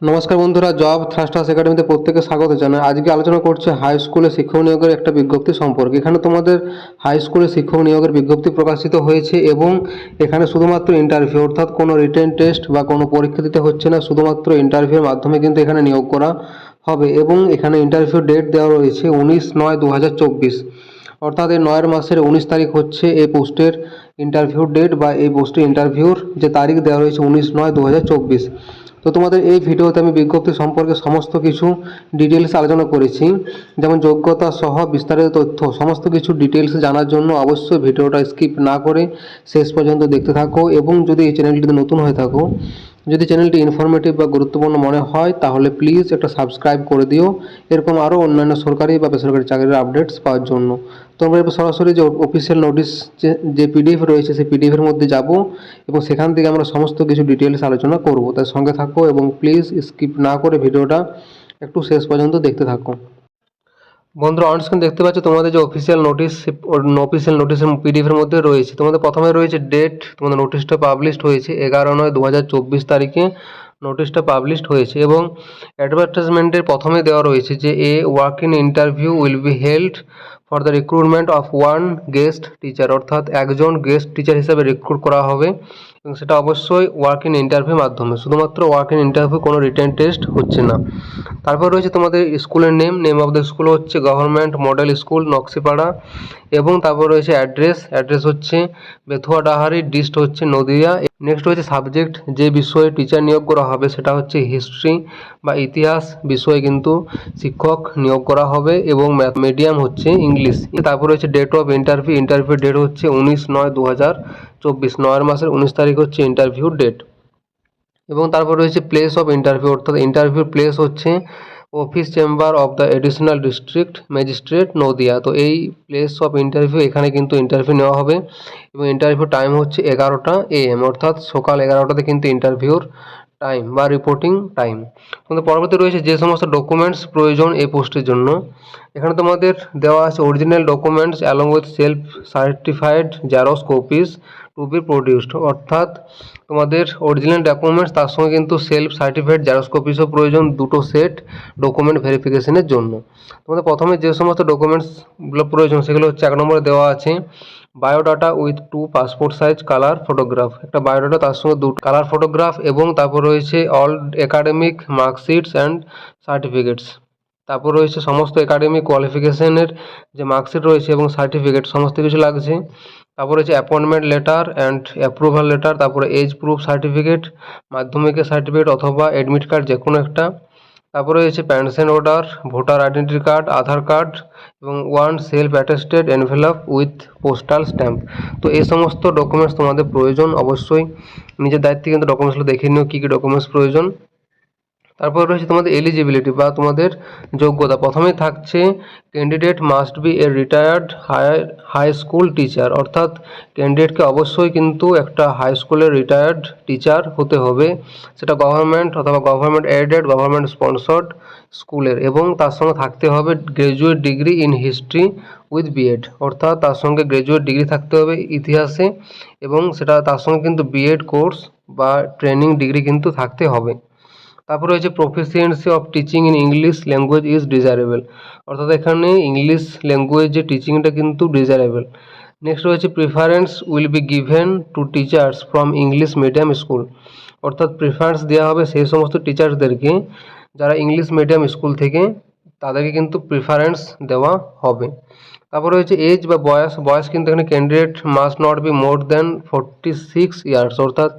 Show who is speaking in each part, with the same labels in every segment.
Speaker 1: নমস্কার বন্ধুরা, job thrusters একাডেমিতে প্রত্যেকে স্বাগত জানাই। আজকে আলোচনা করছে হাই স্কুলে শিক্ষক নিয়োগের একটা বিজ্ঞপ্তি সম্পর্কে। এখানে তোমাদের হাই স্কুলে শিক্ষক নিয়োগের বিজ্ঞপ্তি প্রকাশিত হয়েছে এবং এখানে শুধুমাত্র ইন্টারভিউ অর্থাৎ কোনো রিটেন টেস্ট বা কোনো পরীক্ষা দিতে হচ্ছে না, শুধুমাত্র ইন্টারভিউর মাধ্যমে কিন্তু এখানে নিয়োগ করা হবে এবং এখানে ইন্টারভিউ ডেট দেওয়া রয়েছে উনিশ নয় দু অর্থাৎ এই নয়ের মাসের উনিশ তারিখ হচ্ছে এই পোস্টের ইন্টারভিউ ডেট বা এই পোস্টের ইন্টারভিউর যে তারিখ দেওয়া রয়েছে উনিশ নয় দু তো তোমাদের এই ভিডিওতে আমি বিজ্ঞপ্তি সম্পর্কে সমস্ত কিছু ডিটেলস আলোচনা করেছি। যেমন যোগ্যতা সহ বিস্তারিত তথ্য, সমস্ত কিছু ডিটেলস জানার জন্য অবশ্যই ভিডিওটা স্কিপ না করে শেষ পর্যন্ত দেখতে থাকো এবং যদি এই চ্যানেলটিতে নতুন হয়ে থাকো, যদি চ্যানেলটি ইনফরমেটিভ বা গুরুত্বপূর্ণ মনে হয়, তাহলে প্লিজ একটা সাবস্ক্রাইব করে দিও। এরকম আরও অন্যান্য সরকারি বা বেসরকারি চাকরির আপডেটস পাওয়ার জন্য। তোমরা এবার সরাসরি যে অফিসিয়াল নোটিশ যে পিডিএফ রয়েছে, সেই পিডিএফের মধ্যে যাব এবং সেখান থেকে আমরা সমস্ত কিছু ডিটেলস আলোচনা করব। তার সঙ্গে থাকো এবং প্লিজ স্কিপ না করে ভিডিওটা একটু শেষ পর্যন্ত দেখতে থাকো। বন্ধুরা অন দেখতে পাচ্ছ তোমাদের যে অফিসিয়াল নোটিশ অফিসিয়াল নোটিশের পিডিএফের মধ্যে রয়েছে। তোমাদের প্রথমে রয়েছে ডেট তোমাদের নোটিশটা পাবলিশড হয়েছে এগারো নয় দু তারিখে। নোটিশটা পাবলিশড হয়েছে এবং অ্যাডভার্টাইজমেন্টের প্রথমে দেওয়া রয়েছে যে a walk in interview will be held for the recruitment of one guest teacher অর্থাৎ একজন গেস্ট টিচার হিসেবে রিক্রুট করা হবে এবং সেটা অবশ্যই ওয়ার্ক ইন ইন্টারভিউ মাধ্যমে। শুধুমাত্র ওয়ার্ক ইন ইন্টারভিউ কোনো রিটেন টেস্ট হচ্ছে না। তারপর রয়েছে তোমাদের স্কুলের name name of the school হচ্ছে গভর্নমেন্ট মডেল স্কুল নকশিপাড়া এবং তারপর রয়েছে অ্যাড্রেস অ্যাড্রেস হচ্ছে বেথুয়া ডাহারি ডিস্ট হচ্ছে নদিয়া নেক্সট হচ্ছে সাবজেক্ট যে বিষয়ে টিচার নিয়োগ করা হবে সেটা হচ্ছে হিস্ট্রি বা ইতিহাস বিষয়ে কিন্তু শিক্ষক নিয়োগ করা হবে এবং মিডিয়াম হচ্ছে ইংলিশ তারপর রয়েছে date of interview interview date হচ্ছে উনিশ নয় দু হাজার চব্বিশ। নয় মাসের উনিশ তারিখ হচ্ছে ইন্টারভিউ ডেট এবং তারপর রয়েছে প্লেস অফ ইন্টারভিউ অর্থাৎ ইন্টারভিউ প্লেস হচ্ছে office chamber of the additional district magistrate Nadia. তো এই প্লেস অফ ইন্টারভিউ এখানে কিন্তু ইন্টারভিউ নেওয়া হবে। এবং ইন্টারভিউ টাইম হচ্ছে এগারোটা এএম অর্থাৎ সকাল এগারোটাতে কিন্তু ইন্টারভিউর টাইম বা রিপোর্টিং টাইম তোমাদের পরবর্তী রয়েছে যে সমস্ত ডকুমেন্টস প্রয়োজন এই পোস্টের জন্য। এখানে তোমাদের দেওয়া আছে original documents along with self certified xerox copies to produced অর্থাৎ তোমাদের অরিজিনাল ডকুমেন্টস তার সঙ্গে কিন্তু সেলফ সার্টিফিকেট জেরক্স কপিসও প্রয়োজন দুটো সেট ডকুমেন্ট ভেরিফিকেশনের জন্য। তোমাদের প্রথমে যে সমস্ত ডকুমেন্টসগুলো প্রয়োজন, সেগুলো হচ্ছে এক নম্বরে দেওয়া আছে biodata with two passport size colour photograph একটা বায়োডাটা তার সঙ্গে দুটো কালার ফটোগ্রাফ এবং তারপর রয়েছে all academic marksheets and certificates তারপর রয়েছে সমস্ত একাডেমিক কোয়ালিফিকেশনের যে মার্কশিট রয়েছে এবং সার্টিফিকেট সমস্ত কিছু লাগছে। তারপর হচ্ছে appointment letter and approval letter তারপরে এজ প্রুফ সার্টিফিকেট মাধ্যমিকের সার্টিফিকেট অথবা অ্যাডমিট কার্ড যে কোনো একটা। তারপরে রয়েছে pension order voter identity card Aadhaar card এবং one self attested envelope with postal stamp তো এই সমস্ত ডকুমেন্টস তোমাদের প্রয়োজন অবশ্যই। নিজের দায়িত্বে কিন্তু ডকুমেন্টসগুলো দেখে নিও, কী কী ডকুমেন্টস প্রয়োজন। তারপর রয়েছে তোমাদের এলিজিবিলিটি বা তোমাদের যোগ্যতা। প্রথমেই থাকছে candidate must be a retired high high school teacher অর্থাৎ ক্যান্ডিডেটকে অবশ্যই কিন্তু একটা হাই স্কুলের রিটায়ার্ড টিচার হতে হবে। সেটা গভর্নমেন্ট অথবা গভর্নমেন্ট এডেড গভর্নমেন্ট স্পন্সর্ড স্কুলের এবং তার সঙ্গে থাকতে হবে graduate degree in history with BEd অর্থাৎ তার সঙ্গে গ্র্যাজুয়েট ডিগ্রি থাকতে হবে ইতিহাসে এবং সেটা তার সঙ্গে কিন্তু বিএড কোর্স বা ট্রেনিং ডিগ্রি কিন্তু থাকতে হবে। তারপর রয়েছে proficiency of teaching in English language is desirable অর্থাৎ এখানে ইংলিশ ল্যাঙ্গুয়েজে টিচিংটা কিন্তু ডিজারেবল নেক্সট রয়েছে preference will be given to teachers from English medium school অর্থাৎ প্রিফারেন্স দেওয়া হবে সেই সমস্ত টিচার্সদেরকে যারা ইংলিশ মিডিয়াম স্কুল থেকে, তাদেরকে কিন্তু প্রিফারেন্স দেওয়া হবে। তারপর রয়েছে এজ বা বয়স। বয়স কিন্তু এখানে candidate must not be more than forty six years অর্থাৎ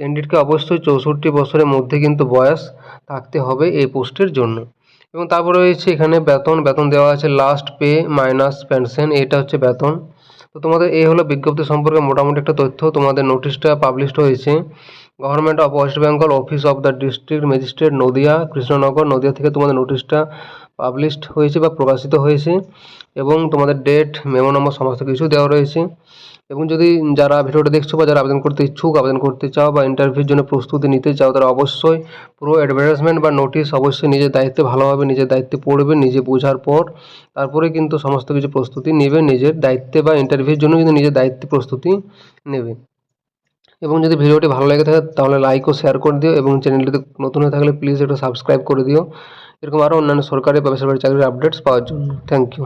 Speaker 1: ক্যান্ডিডেটকে অবশ্যই চৌষট্টি বছরের মধ্যে কিন্তু বয়স থাকতে হবে এই পোস্টের জন্য। এবং তারপরে রয়েছে এখানে বেতন বেতন দেওয়া আছে লাস্ট পে মাইনাস পেনশন এটা হচ্ছে বেতন। তো তোমাদের এই হলো বিজ্ঞপ্তি সম্পর্কে মোটামুটি একটা তথ্য, তোমাদের নোটিশটা পাবলিশড হয়েছে। Government of West Bengal office of the district magistrate Nadia Krishnanagar Nadia থেকে তোমাদের নোটিশটা পাবলিশড হয়েছে বা প্রকাশিত হয়েছে এবং তোমাদের ডেট মেমো নম্বর সমস্ত কিছু দেওয়া রয়েছে। এবং যদি যারা ভিডিওটা দেখছ বা যারা আবেদন করতে ইচ্ছুক, আবেদন করতে চাও বা ইন্টারভিউর জন্য প্রস্তুতি নিতে চাও, তারা অবশ্যই পুরো অ্যাডভার্টাইজমেন্ট বা নোটিশ অবশ্যই নিজের দায়িত্বে, ভালোভাবে নিজের দায়িত্বে পড়বে, নিজে বোঝার পর তারপরে কিন্তু সমস্ত কিছু প্রস্তুতি নেবে, নিজের দায়িত্বে বা ইন্টারভিউর জন্য কিন্তু নিজের দায়িত্বে প্রস্তুতি নেবে। এবং যদি ভিডিওটি ভালো লেগে থাকে তাহলে লাইক ও শেয়ার করে দিও এবং চ্যানেলটিতে নতুন হয়ে থাকলে প্লিজ একটু সাবস্ক্রাইব করে দিও। এরকম আরও অন্যান্য সরকারি বা বেসরকারি চাকরির আপডেটস পাওয়ার জন্য। Thank you